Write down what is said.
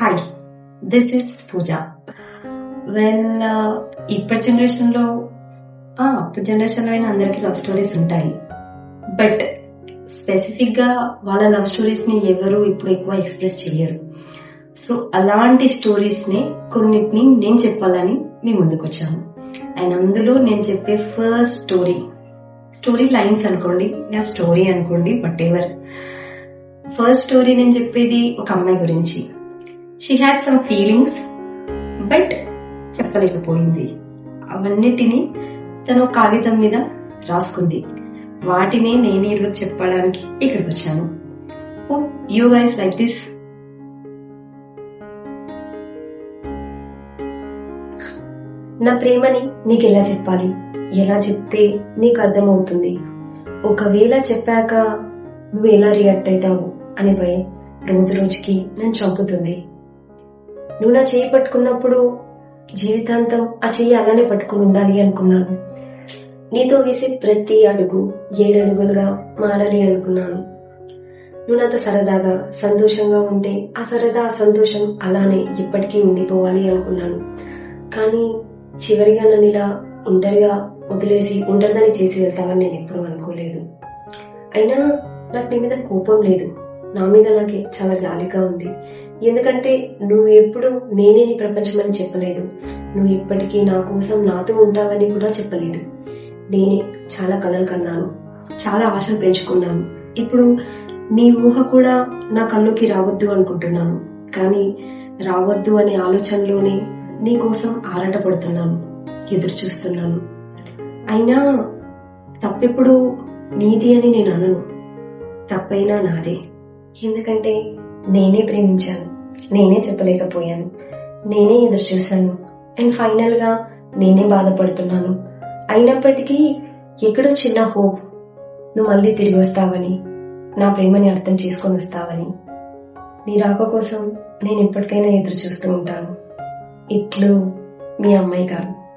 Hi this is Pooja well ఇప్పటి జనరేషన్లో జనరేషన్లో అప్పటి జనరేషన్లో అయినా అందరికి లవ్ స్టోరీస్ ఉంటాయి. బట్ స్పెసిఫిక్గా వాళ్ళ లవ్ స్టోరీస్ని ఎవరు ఇప్పుడు ఎక్కువ ఎక్స్ప్రెస్ చేయరు సో అలాంటి స్టోరీస్ని కొన్నిటిని నేను చెప్పాలని మీ ముందుకు వచ్చాను. అండ్ అందులో నేను చెప్పే ఫస్ట్ స్టోరీ స్టోరీ లైన్స్ అనుకోండి నా స్టోరీ అనుకోండి వట్ ఎవర్ ఫస్ట్ స్టోరీ నేను చెప్పేది ఒక అమ్మాయి గురించి. She had some feelings but చెప్పలేకపోయింది. అవన్నిటినీ తను కాగితం మీద రాసుకుంది. వాటిని నేను ఈరోజు చెప్పడానికి ఇక్కడికి వచ్చాను. యూ గైస్ లైక్ దిస్ నా ప్రేమని నీకు ఎలా చెప్పాలి? ఎలా చెప్తే నీకు అర్థమవుతుంది? ఒకవేళ చెప్పాక నువ్వు ఎలా రియాక్ట్ అవుతావు అనే భయం రోజు రోజుకి నన్ను చంపుతుంది. నువ్వు నా చేయి పట్టుకున్నప్పుడు జీవితాంతం ఆ చెయ్యి అలానే పట్టుకుని ఉండాలి అనుకున్నాను. నీతో వేసే ప్రతి అడుగు ఏడు అడుగులుగా మారాలి అనుకున్నాను. నువ్వు నాతో సరదాగా సంతోషంగా ఉంటే ఆ సరదా ఆ సంతోషం అలానే ఇప్పటికీ ఉండిపోవాలి అనుకున్నాను. కానీ చివరిగా నన్ను ఇలా ఒంటరిగా వదిలేసి ఒంటరిదని చేసి వెళ్తావని నేను ఎప్పుడూ అనుకోలేదు. అయినా నాకు నీ మీద కోపం లేదు. నా మీద నాకు చాలా జాలిగా ఉంది. ఎందుకంటే నువ్వు ఎప్పుడు నేనే నీ ప్రపంచం అని చెప్పలేదు. నువ్వు ఇప్పటికీ నా కోసం నాతో ఉంటావని కూడా చెప్పలేదు. నేనే చాలా కలలు కన్నాను. చాలా ఆశలు పెంచుకున్నాను. ఇప్పుడు నీ ఊహ కూడా నా కళ్ళుకి రావద్దు అనుకుంటున్నాను. కానీ రావద్దు అనే ఆలోచనలోనే నీ కోసం ఆరాటపడుతున్నాను. ఎదురు చూస్తున్నాను. అయినా తప్పెప్పుడు నీది అని నేను అనను. తప్పైనా నాదే. ఎందుకంటే నేనే ప్రేమించాను. నేనే చెప్పలేకపోయాను. నేనే ఎదురు చూశాను. అండ్ ఫైనల్గా నేనే బాధపడుతున్నాను. అయినప్పటికీ ఎక్కడో చిన్న హోప్. నువ్వు మళ్ళీ తిరిగి వస్తావని నా ప్రేమని అర్థం చేసుకొని వస్తావని నీ రాక కోసం నేను ఎప్పటికైనా ఎదురు చూస్తూ ఉంటాను. ఇట్లు మీ అమ్మాయి గారు.